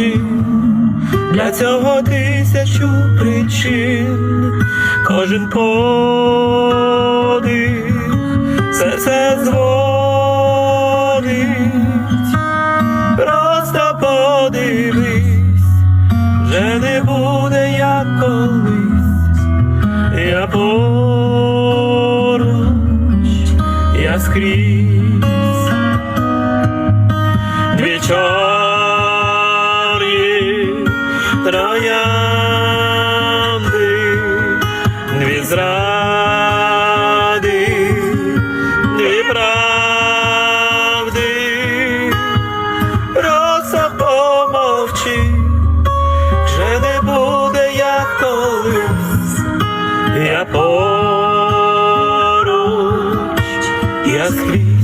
очі, для цього тисячу причин, кожен подих все це дзвонить, просто подивись, вже не буде як колись, я поруч, я скрізь. Двічі троянди, дві зради, дві правди, роса помовчи, вже не буде, я колись, я поруч, я скрізь.